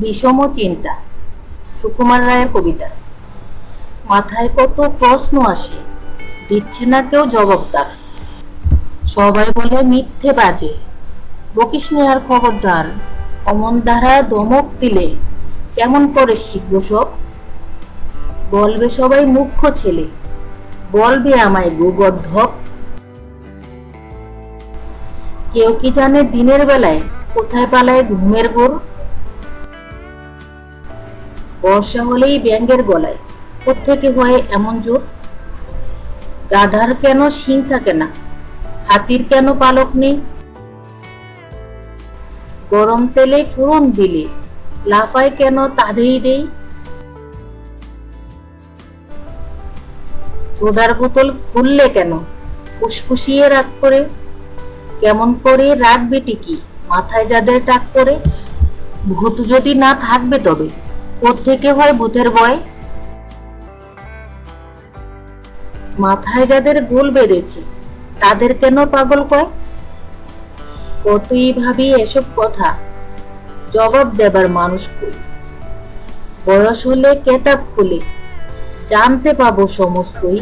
বিষম চিন্তা। সুকুমার রায়ের কবিতা। মাথায় কত প্রশ্ন আসে দিচ্ছে না কেউ জবাব তার সবাই বলে মিথ্যে বাজে। বকিস আর খবরদার অমন দ্বারা দমক দিলে কেমন করে শিখব সব? বলবে সবাই মুখ্য ছেলে, বলবে আমায় গোবর্ধক। কেউ কি জানে দিনের বেলায় কোথায় পালায় ঘুমের গোর বর্ষা হলেই ব্যাঙ্গের গলায়। কোথেকে হয় এমন জোর? গাধার কেন শিং থাকে না? হাতির কেন পালক নেই? গরম তেলে ফোড়ন দিলে লাফায় কেন তাদেই দেই? সোডার বোতল খুললে কেন ফুসফুসিয়ে রাগ করে? কেমন করে রাখবে টিকি মাথায় যাদের টাক করে ভূত যদি না থাকবে তবে? থেকে হয় ভূতের ভয় মাথায় যাদের গোল বেঁধেছে, তাদের কেন পাগল কয়? কতই ভাবি এসব কথা, জবাব দেবার মানুষ কই? বয়স হলে কেতাব খুলে, জানতে পাবো সমস্তই।